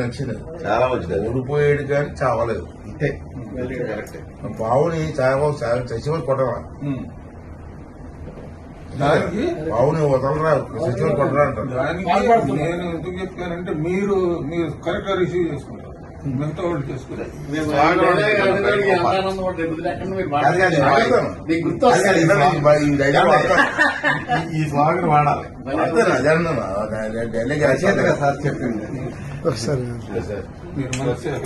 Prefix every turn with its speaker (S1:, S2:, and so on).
S1: నచ్చింది.
S2: చాలా మంచిది.
S1: ఓడిపోయాడు కానీ చావలేదు. ఇంతే.
S2: కరెక్ట్.
S1: బావుని చావ చచ్చిపోయి కొట్టరా? బావుని వదలరా చచ్చిపోయి కొట్టరా అంటారు.
S3: దానికి నేను ఎందుకు చెప్పానంటే మీరు మీరు కరెక్ట్గా రిసీవ్ చేసుకుంటారు మిగతా వాళ్ళు చేసుకుంటారు.
S1: ఈ
S2: స్వాగతం వాడాలి
S1: డైలాగ్
S2: సార్ చెప్పింది